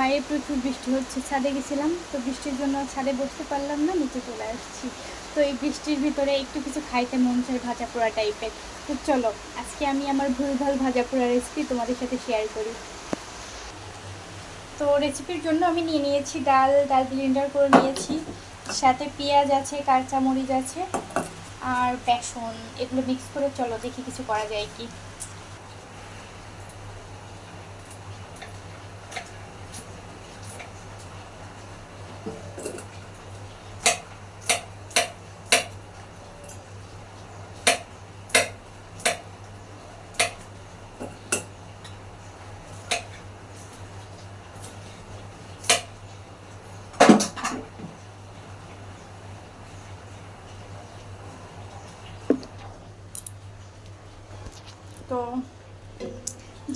বাইরে প্রচুর বৃষ্টি হচ্ছে, ছাদে গেছিলাম, তো বৃষ্টির জন্য ছাদে বসতে পারলাম না, নিচে চলে আসছি। তো এই বৃষ্টির ভিতরে একটু কিছু খাইতে মন চায় ভাজা পোড়া টাইপের তো চলো, আজকে আমি আমার ভুল ভালো ভাজা পোড়া রেসিপি তোমাদের সাথে শেয়ার করি। তো রেসিপির জন্য আমি নিয়ে নিয়েছি ডাল ডাল ব্লেন্ডার করে নিয়েছি, সাথে পেঁয়াজ আছে, কাঁচামরিচ আছে, আর বেসন, এগুলো মিক্স করে চলো দেখি কিছু করা যায় কি। তো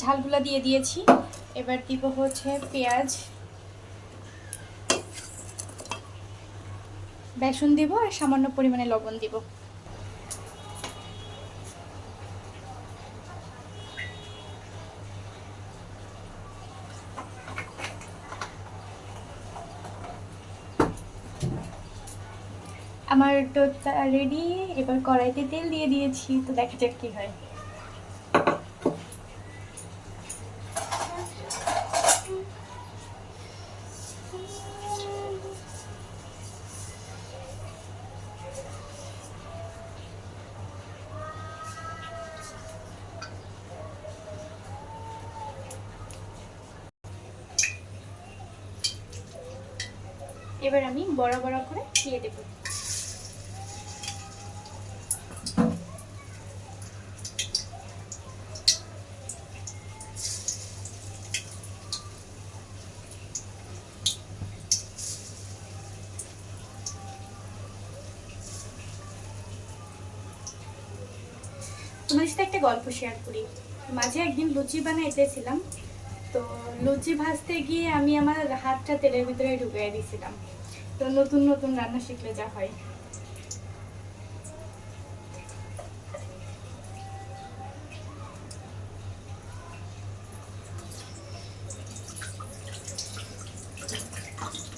ঝালগুলা দিয়ে দিয়েছি। এবার দিব হচ্ছে পেঁয়াজ। বেসন দিব আর সামান্য পরিমাণে লবণ দিব। আমার তো রেডি এবার কড়াইতে তেল দিয়ে দিয়েছি, তো দেখা যাক কি হয়। এবার আমি বড় বড় করে দিয়ে দেব। তোমাদের সাথে একটা গল্প শেয়ার করি। মাঝে একদিন লুচি বানাইতেছিলাম। তো লুচি ভাজতে গিয়ে আমি আমার হাতটা তেলের ভিতরে ঢুকিয়ে দিয়েছিলাম। তো নতুন নতুন রান্না শিখলে যা হয়।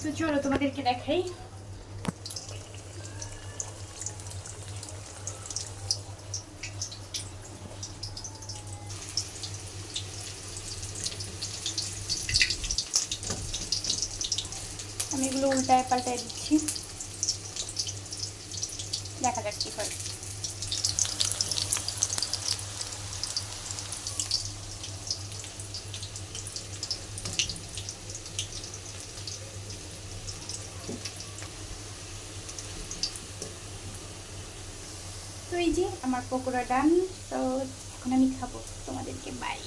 তো চলো তোমাদেরকে দেখাই। আমি এগুলো উল্টায় পাল্টায় দিচ্ছি। দেখা যাক কি হয়। তো এই যে আমার পকোড়া ডান, তো এখন আমি খাব তোমাদেরকে বাই